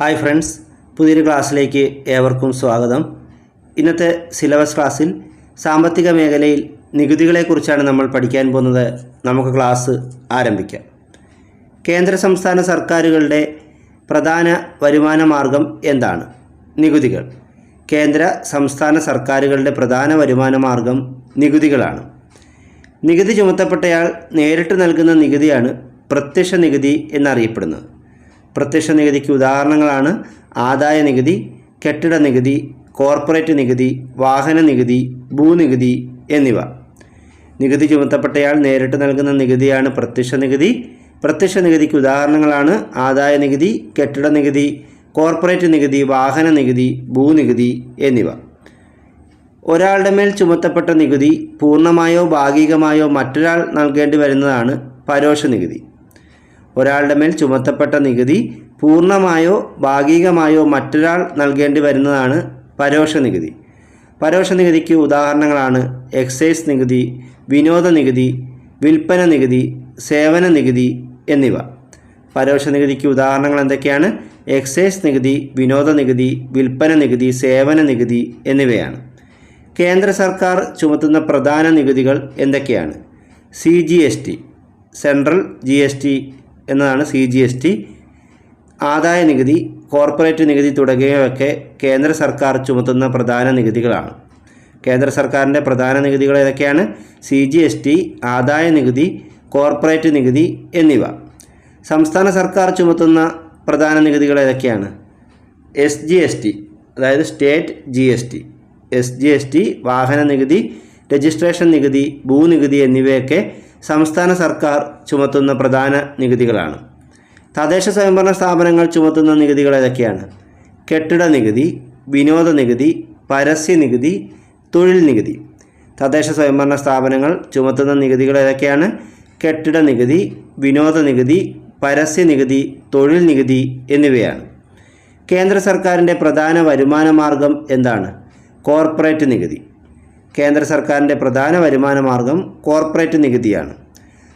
Hi friends പുതിയൊരു ക്ലാസ്സിലേക്ക് ഏവർക്കും സ്വാഗതം. ഇന്നത്തെ സിലബസ് ക്ലാസ്സിൽ സാമ്പത്തിക മേഖലയിൽ നികുതികളെക്കുറിച്ചാണ് നമ്മൾ പഠിക്കാൻ പോകുന്നത്. നമുക്ക് ക്ലാസ് ആരംഭിക്കാം. കേന്ദ്ര സംസ്ഥാന സർക്കാരുകളുടെ പ്രധാന വരുമാന മാർഗം എന്താണ്? നികുതികൾ. കേന്ദ്ര സംസ്ഥാന സർക്കാരുകളുടെ പ്രധാന വരുമാന മാർഗം നികുതികളാണ്. നികുതി ചുമത്തപ്പെട്ടയാൾ നേരിട്ട് നൽകുന്ന നികുതിയാണ് പ്രത്യക്ഷ നികുതി എന്നറിയപ്പെടുന്നത്. പ്രത്യക്ഷ നികുതിക്ക് ഉദാഹരണങ്ങളാണ് ആദായ നികുതി കെട്ടിട നികുതി കോർപ്പറേറ്റ് നികുതി വാഹന നികുതി ഭൂനികുതി എന്നിവ. നികുതി ചുമത്തപ്പെട്ടയാൾ നേരിട്ട് നൽകുന്ന നികുതിയാണ് പ്രത്യക്ഷ നികുതി. പ്രത്യക്ഷ നികുതിക്ക് ഉദാഹരണങ്ങളാണ് ആദായ നികുതി കെട്ടിട നികുതി കോർപ്പറേറ്റ് നികുതി വാഹന നികുതി ഭൂനികുതി എന്നിവ. ഒരാളുടെ മേൽ ചുമത്തപ്പെട്ട നികുതി പൂർണമായോ ഭാഗികമായോ മറ്റൊരാൾ നൽകേണ്ടി വരുന്നതാണ് പരോക്ഷ നികുതി. ഒരാളുടെ മേൽ ചുമത്തപ്പെട്ട നികുതി പൂർണമായോ ഭാഗികമായോ മറ്റൊരാൾ നൽകേണ്ടി വരുന്നതാണ് പരോക്ഷ നികുതി. പരോക്ഷ നികുതിക്ക് ഉദാഹരണങ്ങളാണ് എക്സൈസ് നികുതി വിനോദ നികുതി വിൽപ്പന നികുതി സേവന നികുതി എന്നിവ. പരോക്ഷ നികുതിക്ക് ഉദാഹരണങ്ങൾ എന്തൊക്കെയാണ്? എക്സൈസ് നികുതി വിനോദ നികുതി വിൽപ്പന നികുതി സേവന നികുതി എന്നിവയാണ്. കേന്ദ്ര സർക്കാർ ചുമത്തുന്ന പ്രധാന നികുതികൾ എന്തൊക്കെയാണ്? C G S T central G S T എന്നതാണ് സി ജി എസ് ടി. ആദായ നികുതി കോർപ്പറേറ്റ് നികുതി തുടങ്ങിയവയൊക്കെ കേന്ദ്ര സർക്കാർ ചുമത്തുന്ന പ്രധാന നികുതികളാണ്. കേന്ദ്ര സർക്കാരിന്റെ പ്രധാന നികുതികൾ ഏതൊക്കെയാണ്? സി ജി എസ് ടി ആദായ നികുതി കോർപ്പറേറ്റ് നികുതി എന്നിവ. സംസ്ഥാന സർക്കാർ ചുമത്തുന്ന പ്രധാന നികുതികൾ ഏതൊക്കെയാണ്? എസ് ജി എസ് ടി അതായത് state G S T. S G S T വാഹന നികുതി രജിസ്ട്രേഷൻ നികുതി ഭൂനികുതി എന്നിവയൊക്കെ സംസ്ഥാന സർക്കാർ ചുമത്തുന്ന പ്രധാന നികുതികളാണ്. തദ്ദേശ സ്വയംഭരണ സ്ഥാപനങ്ങൾ ചുമത്തുന്ന നികുതികൾ ഏതൊക്കെയാണ്? കെട്ടിട നികുതി വിനോദ നികുതി പരസ്യ നികുതി തൊഴിൽ നികുതി. തദ്ദേശ സ്വയംഭരണ സ്ഥാപനങ്ങൾ ചുമത്തുന്ന നികുതികൾ ഏതൊക്കെയാണ്? കെട്ടിട നികുതി വിനോദ നികുതി പരസ്യ നികുതി തൊഴിൽ നികുതി എന്നിവയാണ്. കേന്ദ്ര സർക്കാരിന്റെ പ്രധാന വരുമാന മാർഗം എന്താണ്? കോർപ്പറേറ്റ് നികുതി. കേന്ദ്ര സർക്കാരിന്റെ പ്രധാന വരുമാന മാർഗം കോർപ്പറേറ്റ് നികുതിയാണ്.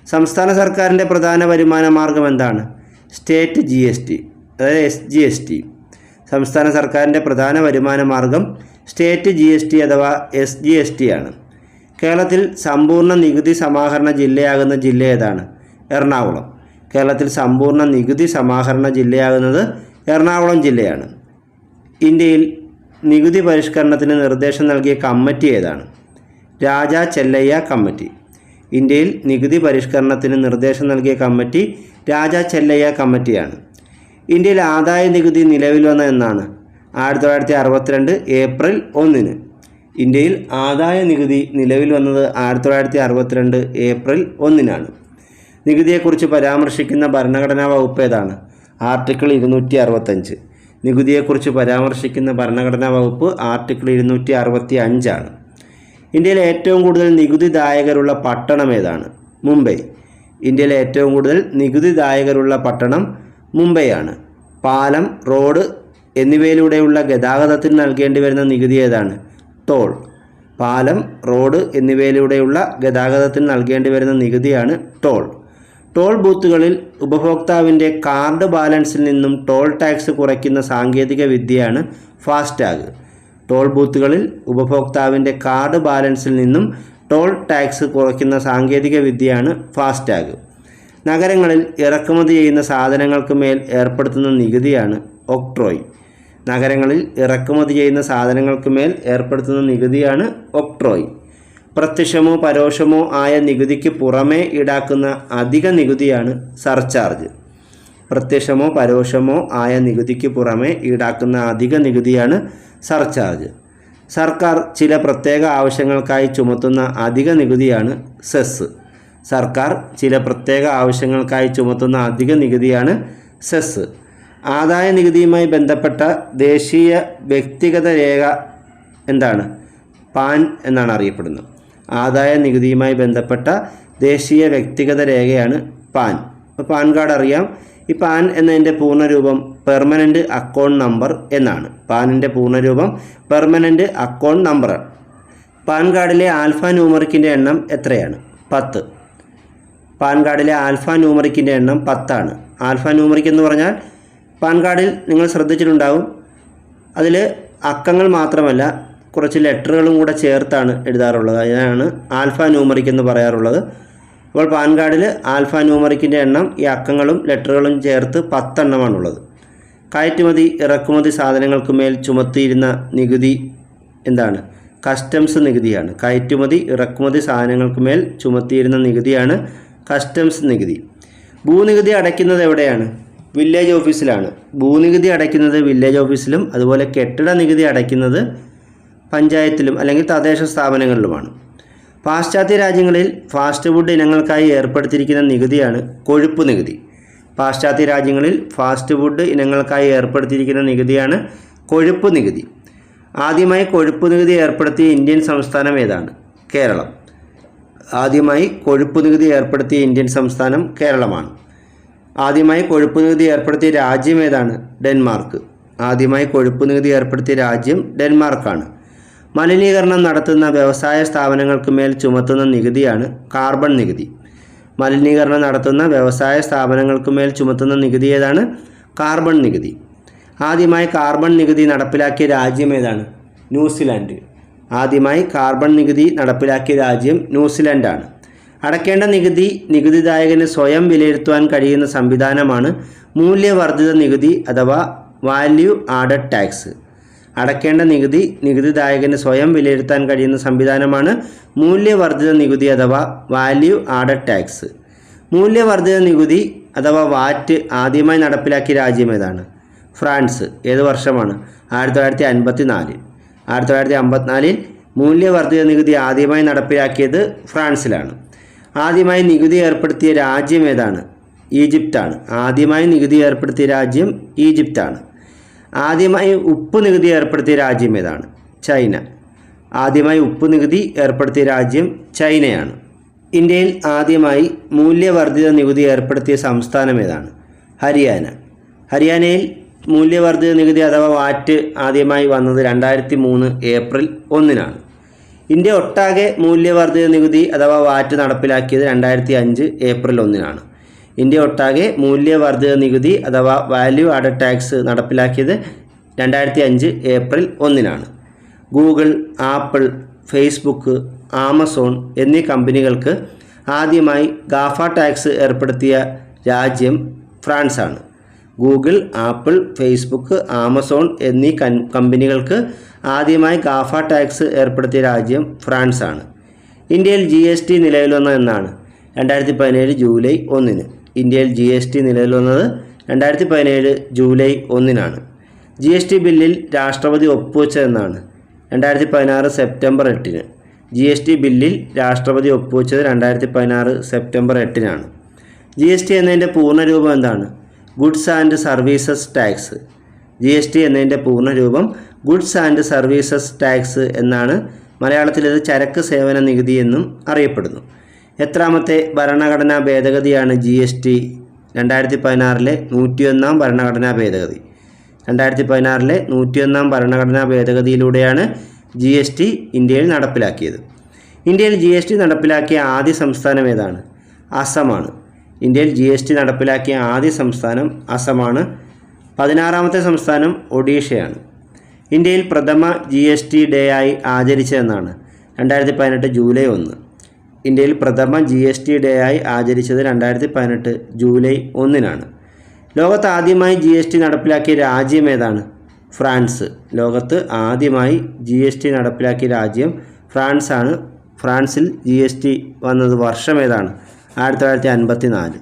സംസ്ഥാന സർക്കാരിന്റെ പ്രധാന വരുമാന മാർഗം എന്താണ്? സ്റ്റേറ്റ് ജി എസ് ടി അതായത് എസ് ജി എസ് ടി സംസ്ഥാന സർക്കാരിന്റെ പ്രധാന വരുമാന മാർഗം സ്റ്റേറ്റ് ജി എസ് ടി അഥവാ എസ് ജി എസ് ടി ആണ്. കേരളത്തിൽ സമ്പൂർണ നികുതി സമാഹരണ ജില്ലയാകുന്ന ജില്ല ഏതാണ്? എറണാകുളം. കേരളത്തിൽ സമ്പൂർണ നികുതി സമാഹരണ ജില്ലയാകുന്നത് എറണാകുളം ജില്ലയാണ്. ഇന്ത്യയിൽ നികുതി പരിഷ്കരണത്തിന് നിർദ്ദേശം നൽകിയ കമ്മിറ്റി ഏതാണ്? രാജ ചെല്ലയ്യ കമ്മിറ്റി. ഇന്ത്യയിൽ നികുതി പരിഷ്കരണത്തിന് നിർദ്ദേശം നൽകിയ കമ്മിറ്റി രാജ ചെല്ലയ്യ കമ്മിറ്റിയാണ്. ഇന്ത്യയിൽ ആദായ നികുതി നിലവിൽ വന്ന എന്നാണ്. ആയിരത്തി തൊള്ളായിരത്തി അറുപത്തിരണ്ട് ഏപ്രിൽ ഒന്നിന്. ഇന്ത്യയിൽ ആദായ നികുതി നിലവിൽ വന്നത് ആയിരത്തി തൊള്ളായിരത്തി അറുപത്തിരണ്ട് ഏപ്രിൽ ഒന്നിനാണ്. നികുതിയെക്കുറിച്ച് പരാമർശിക്കുന്ന ഭരണഘടനാ വകുപ്പ് ഏതാണ്? ആർട്ടിക്കിൾ ഇരുന്നൂറ്റി അറുപത്തഞ്ച് നികുതിയെക്കുറിച്ച് പരാമർശിക്കുന്ന ഭരണഘടനാ വകുപ്പ് ആർട്ടിക്കിൾ ഇരുന്നൂറ്റി അറുപത്തി അഞ്ചാണ് ഇന്ത്യയിലെ ഏറ്റവും കൂടുതൽ നികുതിദായകരുള്ള പട്ടണം ഏതാണ്? മുംബൈ. ഇന്ത്യയിലെ ഏറ്റവും കൂടുതൽ നികുതിദായകരുള്ള പട്ടണം മുംബൈയാണ്. പാലം റോഡ് എന്നിവയിലൂടെയുള്ള ഗതാഗതത്തിന് നൽകേണ്ടി വരുന്ന നികുതി ഏതാണ്? ടോൾ. പാലം റോഡ് എന്നിവയിലൂടെയുള്ള ഗതാഗതത്തിന് നൽകേണ്ടി വരുന്ന നികുതിയാണ് ടോൾ. ടോൾ ബൂത്തുകളിൽ ഉപഭോക്താവിന്റെ കാർഡ് ബാലൻസിൽ നിന്നും ടോൾ ടാക്സ് കുറയ്ക്കുന്ന സാങ്കേതിക വിദ്യയാണ് ഫാസ്ടാഗ്. ടോൾ ബൂത്തുകളിൽ ഉപഭോക്താവിന്റെ കാർഡ് ബാലൻസിൽ നിന്നും ടോൾ ടാക്സ് കുറയ്ക്കുന്ന സാങ്കേതിക വിദ്യയാണ് ഫാസ്ടാഗ്. നഗരങ്ങളിൽ ഇറക്കുമതി ചെയ്യുന്ന സാധനങ്ങൾക്ക് മേൽ ഏർപ്പെടുത്തുന്ന നികുതിയാണ് ഒക്ട്രോയ്. നഗരങ്ങളിൽ ഇറക്കുമതി ചെയ്യുന്ന സാധനങ്ങൾക്ക് മേൽ ഏർപ്പെടുത്തുന്ന നികുതിയാണ് ഒക്ട്രോയ്. പ്രത്യക്ഷമോ പരോക്ഷമോ ആയ നികുതിക്ക് പുറമേ ഈടാക്കുന്ന അധിക നികുതിയാണ് സർചാർജ്. പ്രത്യക്ഷമോ പരോക്ഷമോ ആയ നികുതിക്ക് പുറമേ ഈടാക്കുന്ന അധിക നികുതിയാണ് സർചാർജ്. സർക്കാർ ചില പ്രത്യേക ആവശ്യങ്ങൾക്കായി ചുമത്തുന്ന അധിക നികുതിയാണ് സെസ്. സർക്കാർ ചില പ്രത്യേക ആവശ്യങ്ങൾക്കായി ചുമത്തുന്ന അധിക നികുതിയാണ് സെസ്. ആദായ നികുതിയുമായി ബന്ധപ്പെട്ട ദേശീയ വ്യക്തിഗത രേഖ എന്താണ്? പാൻ എന്നാണ് അറിയപ്പെടുന്നത്. ആദായ നികുതിയുമായി ബന്ധപ്പെട്ട ദേശീയ വ്യക്തിഗത രേഖയാണ് പാൻ. അപ്പോൾ പാൻ കാർഡ് അറിയാം. ഈ പാൻ എന്നതിന്റെ പൂർണരൂപം പെർമനന്റ് അക്കൗണ്ട് നമ്പർ എന്നാണ്. പാനിന്റെ പൂർണരൂപം പെർമനന്റ് അക്കൗണ്ട് നമ്പർ. പാൻ കാർഡിലെ ആൽഫ ന്യൂമറിക്കിന്റെ എണ്ണം എത്രയാണ്? പത്ത്. പാൻ കാർഡിലെ ആൽഫ ന്യൂമറിക്കിന്റെ എണ്ണം പത്താണ്. ആൽഫ ന്യൂമറിക് എന്ന് പറഞ്ഞാൽ പാൻ കാർഡിൽ നിങ്ങൾ ശ്രദ്ധിച്ചിട്ടുണ്ടാവും. അതിൽ അക്കങ്ങൾ മാത്രമല്ല കുറച്ച് ലെറ്ററുകളും കൂടെ ചേർത്താണ് എഴുതാറുള്ളത്. അതിനാണ് ആൽഫ ന്യൂമറിക് എന്ന് പറയാറുള്ളത്. അപ്പോൾ പാൻ കാർഡിൽ ആൽഫ ന്യൂമറിക്കിന്റെ എണ്ണം ഈ അക്കങ്ങളും ലെറ്ററുകളും ചേർത്ത് പത്തെണ്ണമാണുള്ളത്. കയറ്റുമതി ഇറക്കുമതി സാധനങ്ങൾക്ക് മേൽ ചുമത്തിയിരുന്ന നികുതി എന്താണ്? കസ്റ്റംസ് നികുതിയാണ്. കയറ്റുമതി ഇറക്കുമതി സാധനങ്ങൾക്ക് മേൽ ചുമത്തിയിരുന്ന നികുതിയാണ് കസ്റ്റംസ് നികുതി. ഭൂനികുതി അടയ്ക്കുന്നത് എവിടെയാണ്? വില്ലേജ് ഓഫീസിലാണ്. ഭൂനികുതി അടയ്ക്കുന്നത് വില്ലേജ് ഓഫീസിലും അതുപോലെ കെട്ടിട നികുതി അടയ്ക്കുന്നത് പഞ്ചായത്തിലും അല്ലെങ്കിൽ തദ്ദേശ സ്ഥാപനങ്ങളിലുമാണ്. പാശ്ചാത്യ രാജ്യങ്ങളിൽ ഫാസ്റ്റ് ഫുഡ് ഇനങ്ങൾക്കായി ഏർപ്പെടുത്തിയിരിക്കുന്ന നികുതിയാണ് കൊഴുപ്പ് നികുതി. പാശ്ചാത്യ രാജ്യങ്ങളിൽ ഫാസ്റ്റ് ഫുഡ് ഇനങ്ങൾക്കായി ഏർപ്പെടുത്തിയിരിക്കുന്ന നികുതിയാണ് കൊഴുപ്പ് നികുതി. ആദ്യമായി കൊഴുപ്പ് നികുതി ഏർപ്പെടുത്തിയ ഇന്ത്യൻ സംസ്ഥാനം ഏതാണ്? കേരളം. ആദ്യമായി കൊഴുപ്പ് നികുതി ഏർപ്പെടുത്തിയ ഇന്ത്യൻ സംസ്ഥാനം കേരളമാണ്. ആദ്യമായി കൊഴുപ്പ് നികുതി ഏർപ്പെടുത്തിയ രാജ്യം ഏതാണ്? ഡെൻമാർക്ക്. ആദ്യമായി കൊഴുപ്പ് നികുതി ഏർപ്പെടുത്തിയ രാജ്യം ഡെൻമാർക്കാണ്. മലിനീകരണം നടത്തുന്ന വ്യവസായ സ്ഥാപനങ്ങൾക്ക് മേൽ ചുമത്തുന്ന നികുതിയാണ് കാർബൺ നികുതി. മലിനീകരണം നടത്തുന്ന വ്യവസായ സ്ഥാപനങ്ങൾക്ക് മേൽ ചുമത്തുന്ന നികുതി ഏതാണ്? കാർബൺ നികുതി. ആദ്യമായി കാർബൺ നികുതി നടപ്പിലാക്കിയ രാജ്യം ഏതാണ്? ന്യൂസിലാൻഡ്. ആദ്യമായി കാർബൺ നികുതി നടപ്പിലാക്കിയ രാജ്യം ന്യൂസിലാൻഡാണ്. അടക്കേണ്ട നികുതി നികുതിദായകന് സ്വയം വിലയിരുത്തുവാൻ കഴിയുന്ന സംവിധാനമാണ് മൂല്യവർദ്ധിത നികുതി അഥവാ വാല്യൂ ആഡഡ് ടാക്സ്. അടയ്ക്കേണ്ട നികുതി നികുതിദായകന് സ്വയം വിലയിരുത്താൻ കഴിയുന്ന സംവിധാനമാണ് മൂല്യവർദ്ധിത നികുതി അഥവാ വാല്യൂ ആഡഡ് ടാക്സ് മൂല്യവർദ്ധിത നികുതി അഥവാ വാറ്റ് ആദ്യമായി നടപ്പിലാക്കിയ രാജ്യം ഏതാണ്? ഫ്രാൻസ്. ഏത് വർഷമാണ്? ആയിരത്തി തൊള്ളായിരത്തി അൻപത്തി നാലിൽ ആയിരത്തി തൊള്ളായിരത്തി അമ്പത്തിനാലിൽ മൂല്യവർദ്ധിത നികുതി ആദ്യമായി നടപ്പിലാക്കിയത് ഫ്രാൻസിലാണ്. ആദ്യമായി നികുതി ഏർപ്പെടുത്തിയ രാജ്യം ഏതാണ്? ഈജിപ്താണ്. ആദ്യമായി നികുതി ഏർപ്പെടുത്തിയ രാജ്യം ഈജിപ്താണ്. ആദ്യമായി ഉപ്പ് നികുതി ഏർപ്പെടുത്തിയ രാജ്യം ഏതാണ്? ചൈന. ആദ്യമായി ഉപ്പ് നികുതി ഏർപ്പെടുത്തിയ രാജ്യം ചൈനയാണ്. ഇന്ത്യയിൽ ആദ്യമായി മൂല്യവർദ്ധിത നികുതി ഏർപ്പെടുത്തിയ സംസ്ഥാനം ഏതാണ്? ഹരിയാന. ഹരിയാനയിൽ മൂല്യവർദ്ധിത നികുതി അഥവാ വാറ്റ് ആദ്യമായി വന്നത് രണ്ടായിരത്തി മൂന്ന് ഏപ്രിൽ ഒന്നിനാണ്. ഇന്ത്യ ഒട്ടാകെ മൂല്യവർദ്ധിത നികുതി അഥവാ വാറ്റ് നടപ്പിലാക്കിയത് രണ്ടായിരത്തി അഞ്ച് ഏപ്രിൽ ഒന്നിനാണ്. ഇന്ത്യ ഒട്ടാകെ മൂല്യവർദ്ധിത നികുതി അഥവാ വാല്യൂ ആഡ് ടാക്സ് നടപ്പിലാക്കിയത് രണ്ടായിരത്തി അഞ്ച് ഏപ്രിൽ ഒന്നിനാണ്. ഗൂഗിൾ ആപ്പിൾ ഫേസ്ബുക്ക് ആമസോൺ എന്നീ കമ്പനികൾക്ക് ആദ്യമായി ഗാഫ ടാക്സ് ഏർപ്പെടുത്തിയ രാജ്യം ഫ്രാൻസാണ്. ഗൂഗിൾ ആപ്പിൾ ഫേസ്ബുക്ക് ആമസോൺ എന്നീ കമ്പനികൾക്ക് ആദ്യമായി ഗാഫ ടാക്സ് ഏർപ്പെടുത്തിയ രാജ്യം ഫ്രാൻസാണ്. ഇന്ത്യയിൽ ജി എസ് ടി നിലവിൽ വന്ന എന്നാണ്. രണ്ടായിരത്തി പതിനേഴ് ജൂലൈ ഒന്നിന്. ഇന്ത്യയിൽ ജി എസ് ടി നിലവിൽ വന്നത് രണ്ടായിരത്തി പതിനേഴ് ജൂലൈ ഒന്നിനാണ്. ജി എസ് ടി ബില്ലിൽ രാഷ്ട്രപതി ഒപ്പുവെച്ചതെന്നാണ് രണ്ടായിരത്തി പതിനാറ് സെപ്റ്റംബർ എട്ടിന്. ജി എസ് ടി ബില്ലിൽ രാഷ്ട്രപതി ഒപ്പുവെച്ചത് രണ്ടായിരത്തി പതിനാറ് സെപ്റ്റംബർ എട്ടിനാണ്. ജി എസ് ടി എന്നതിന്റെ പൂർണരൂപം എന്താണ്? Goods and services tax. G S T എന്നതിന്റെ പൂർണരൂപം ഗുഡ്സ് ആൻഡ് സർവീസസ് ടാക്സ് എന്നാണ്. മലയാളത്തിൽ ഇത് ചരക്ക് സേവന നികുതി എന്നും അറിയപ്പെടുന്നു. എത്രാമത്തെ ഭരണഘടനാ ഭേദഗതിയാണ് ജി എസ് ടി? രണ്ടായിരത്തി പതിനാറിലെ നൂറ്റിയൊന്നാം ഭരണഘടനാ ഭേദഗതി. രണ്ടായിരത്തി പതിനാറിലെ നൂറ്റിയൊന്നാം ഭരണഘടനാ ഭേദഗതിയിലൂടെയാണ് ജി എസ് ടി ഇന്ത്യയിൽ നടപ്പിലാക്കിയത്. ഇന്ത്യയിൽ ജി എസ് ടി നടപ്പിലാക്കിയ ആദ്യ സംസ്ഥാനം ഏതാണ്? അസമാണ് ഇന്ത്യയിൽ ജി എസ് ടി നടപ്പിലാക്കിയ ആദ്യ സംസ്ഥാനം അസമാണ് പതിനാറാമത്തെ സംസ്ഥാനം ഒഡീഷയാണ്. ഇന്ത്യയിൽ പ്രഥമ ജി എസ് ടി ഡേ ആയി ആചരിച്ചതെന്നാണ്. രണ്ടായിരത്തി പതിനെട്ട് ജൂലൈ ഒന്ന്. ഇന്ത്യയിൽ പ്രഥമ ജി എസ് ടി ഡേ ആയി ആചരിച്ചത് രണ്ടായിരത്തി പതിനെട്ട് ജൂലൈ ഒന്നിനാണ് ലോകത്ത് ആദ്യമായി ജി എസ് ടി നടപ്പിലാക്കിയ രാജ്യം ഏതാണ് ഫ്രാൻസ് ലോകത്ത് ആദ്യമായി ജി എസ് ടി നടപ്പിലാക്കിയ രാജ്യം ഫ്രാൻസാണ് ഫ്രാൻസിൽ ജി എസ് ടി വന്നത് വർഷം ഏതാണ് ആയിരത്തി തൊള്ളായിരത്തി അൻപത്തി നാല്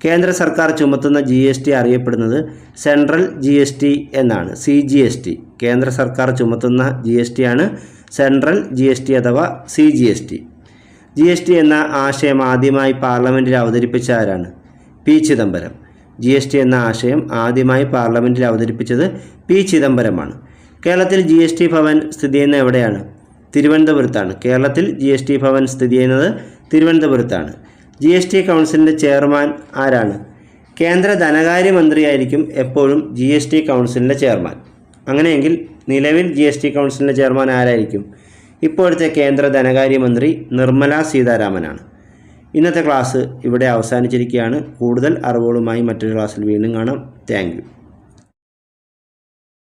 കേന്ദ്ര സർക്കാർ ചുമത്തുന്ന ജി എസ് ടി അറിയപ്പെടുന്നത് സെൻട്രൽ ജി എസ് ടി എന്നാണ് സി ജി എസ് ടി കേന്ദ്ര സർക്കാർ ചുമത്തുന്ന ജി എസ് ടി ആണ് സെൻട്രൽ ജി എസ് ടി അഥവാ C G S T G S T എന്ന ആശയം ആദ്യമായി പാർലമെന്റിൽ അവതരിപ്പിച്ച ആരാണ്? P Chidambaram. G S T എന്ന ആശയം ആദ്യമായി പാർലമെന്റിൽ അവതരിപ്പിച്ചത് പി ചിദംബരമാണ്. കേരളത്തിൽ ജി എസ് ടി ഭവൻ സ്ഥിതി ചെയ്യുന്ന എവിടെയാണ്? തിരുവനന്തപുരത്താണ്. കേരളത്തിൽ ജി എസ് ടി ഭവൻ സ്ഥിതി ചെയ്യുന്നത് തിരുവനന്തപുരത്താണ്. ജി എസ് ടി കൗൺസിലിന്റെ ചെയർമാൻ ആരാണ്? കേന്ദ്ര ധനകാര്യമന്ത്രിയായിരിക്കും എപ്പോഴും ജി എസ് ടി കൗൺസിലിന്റെ ചെയർമാൻ. അങ്ങനെയെങ്കിൽ നിലവിൽ ജി എസ് ടി കൗൺസിലിന്റെ ചെയർമാൻ ആരായിരിക്കും? ഇപ്പോഴത്തെ കേന്ദ്ര ധനകാര്യമന്ത്രി നിർമ്മല സീതാരാമനാണ്. ഇന്നത്തെ ക്ലാസ് ഇവിടെ അവസാനിച്ചിരിക്കുകയാണ്. കൂടുതൽ അറിവുകളുമായി മറ്റൊരു ക്ലാസ്സിൽ വീണ്ടും കാണാം. താങ്ക്